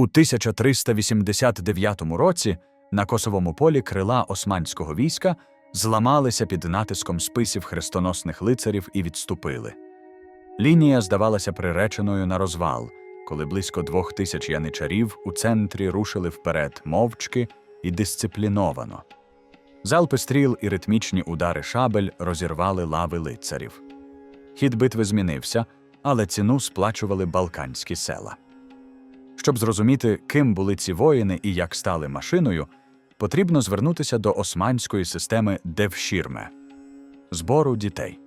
У 1389 році на косовому полі крила османського війська зламалися під натиском списів хрестоносних лицарів і відступили. Лінія здавалася приреченою на розвал, коли близько двох тисяч яничарів у центрі рушили вперед мовчки і дисципліновано. Залпи стріл і ритмічні удари шабель розірвали лави лицарів. Хід битви змінився, але ціну сплачували балканські села. Щоб зрозуміти, ким були ці воїни і як стали машиною, потрібно звернутися до османської системи Девшірме збору дітей.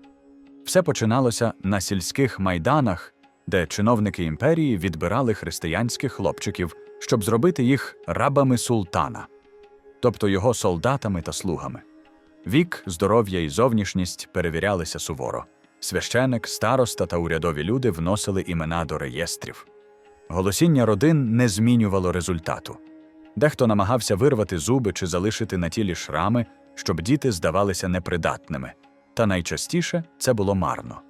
Все починалося на сільських майданах, де чиновники імперії відбирали християнських хлопчиків, щоб зробити їх рабами султана, тобто його солдатами та слугами. Вік, здоров'я і зовнішність перевірялися суворо. Священик, староста та урядові люди вносили імена до реєстрів. Голосіння родин не змінювало результату. Дехто намагався вирвати зуби чи залишити на тілі шрами, щоб діти здавалися непридатними. Та найчастіше це було марно.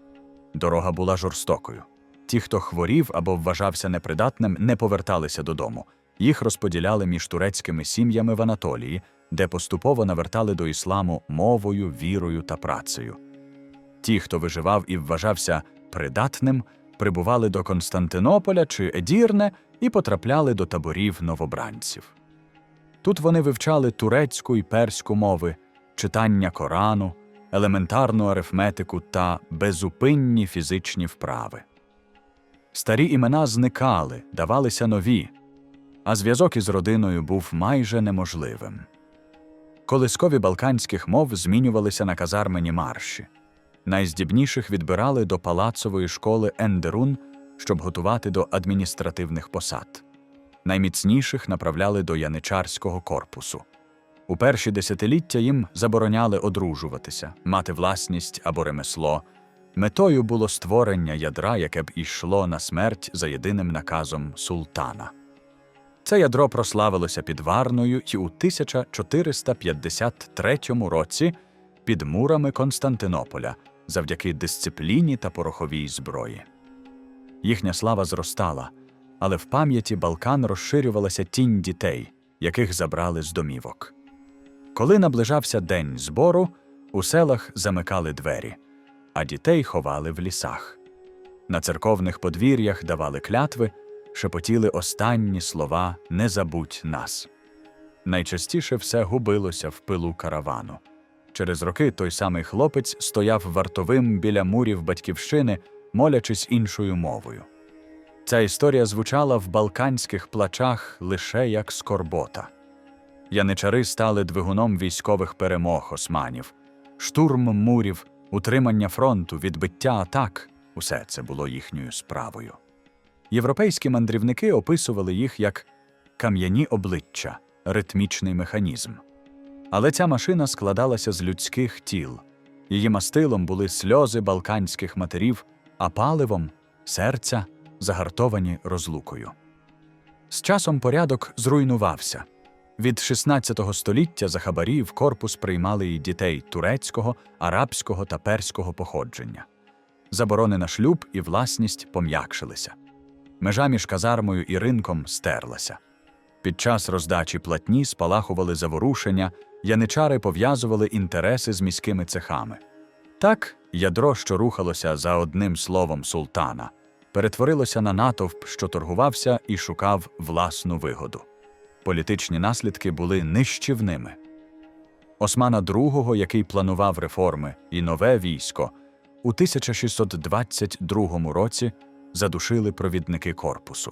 Дорога була жорстокою. Ті, хто хворів або вважався непридатним, не поверталися додому. Їх розподіляли між турецькими сім'ями в Анатолії, де поступово навертали до ісламу мовою, вірою та працею. Ті, хто виживав і вважався придатним, прибували до Константинополя чи Едірне і потрапляли до таборів новобранців. Тут вони вивчали турецьку і перську мови, читання Корану, елементарну арифметику та безупинні фізичні вправи. Старі імена зникали, давалися нові, а зв'язок із родиною був майже неможливим. Колискові балканських мов змінювалися на казармені марші. Найздібніших відбирали до палацової школи Ендерун, щоб готувати до адміністративних посад. Найміцніших направляли до яничарського корпусу. У перші десятиліття їм забороняли одружуватися, мати власність або ремесло. Метою було створення ядра, яке б йшло на смерть за єдиним наказом султана. Це ядро прославилося під Варною і у 1453 році під мурами Константинополя завдяки дисципліні та пороховій зброї. Їхня слава зростала, але в пам'яті Балкан розширювалася тінь дітей, яких забрали з домівок. Коли наближався день збору, у селах замикали двері, а дітей ховали в лісах. На церковних подвір'ях давали клятви, шепотіли останні слова Не забудь нас. Найчастіше все губилося в пилу каравану. Через роки той самий хлопець стояв вартовим біля мурів батьківщини, молячись іншою мовою. Ця історія звучала в балканських плачах лише як скорбота. Яничари стали двигуном військових перемог османів, штурм мурів, утримання фронту, відбиття атак усе це було їхньою справою. Європейські мандрівники описували їх як кам'яні обличчя, ритмічний механізм. Але ця машина складалася з людських тіл. Її мастилом були сльози балканських матерів, а паливом серця, загартовані розлукою. З часом порядок зруйнувався. Від 16 століття за хабарі в корпус приймали й дітей турецького, арабського та перського походження. Заборони на шлюб і власність пом'якшилися. Межа між казармою і ринком стерлася. Під час роздачі платні спалахували заворушення, яничари пов'язували інтереси з міськими цехами. Так, ядро, що рухалося за одним словом султана, перетворилося на натовп, що торгувався і шукав власну вигоду. Політичні наслідки були нищівними. Османа II, який планував реформи і нове військо, у 1622 році задушили провідники корпусу.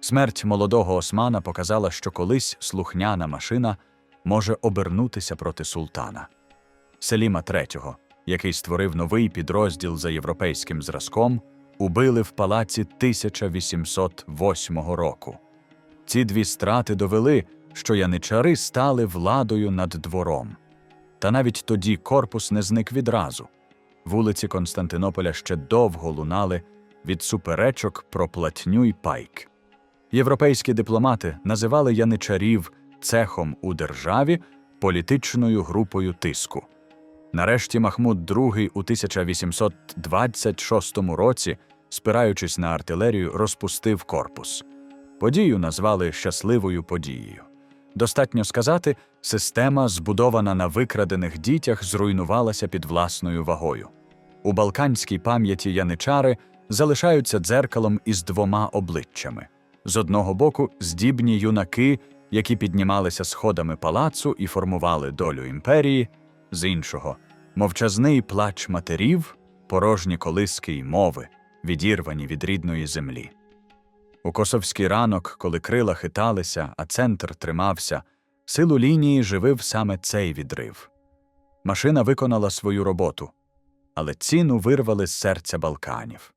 Смерть молодого османа показала, що колись слухняна машина може обернутися проти султана. Селіма III, який створив новий підрозділ за європейським зразком, убили в палаці 1808 року. Ці дві страти довели, що яничари стали владою над двором. Та навіть тоді корпус не зник відразу. Вулиці Константинополя ще довго лунали від суперечок про платню й пайк. Європейські дипломати називали яничарів цехом у державі політичною групою тиску. Нарешті Махмуд II у 1826 році, спираючись на артилерію, розпустив корпус. Подію назвали щасливою подією. Достатньо сказати, система, збудована на викрадених дітях, зруйнувалася під власною вагою. У балканській пам'яті яничари залишаються дзеркалом із двома обличчями. З одного боку, здібні юнаки, які піднімалися сходами палацу і формували долю імперії, з іншого мовчазний плач матерів, порожні колиски й мови, відірвані від рідної землі. У косовський ранок, коли крила хиталися, а центр тримався, силу лінії живив саме цей відрив. Машина виконала свою роботу, але ціну вирвали з серця Балканів.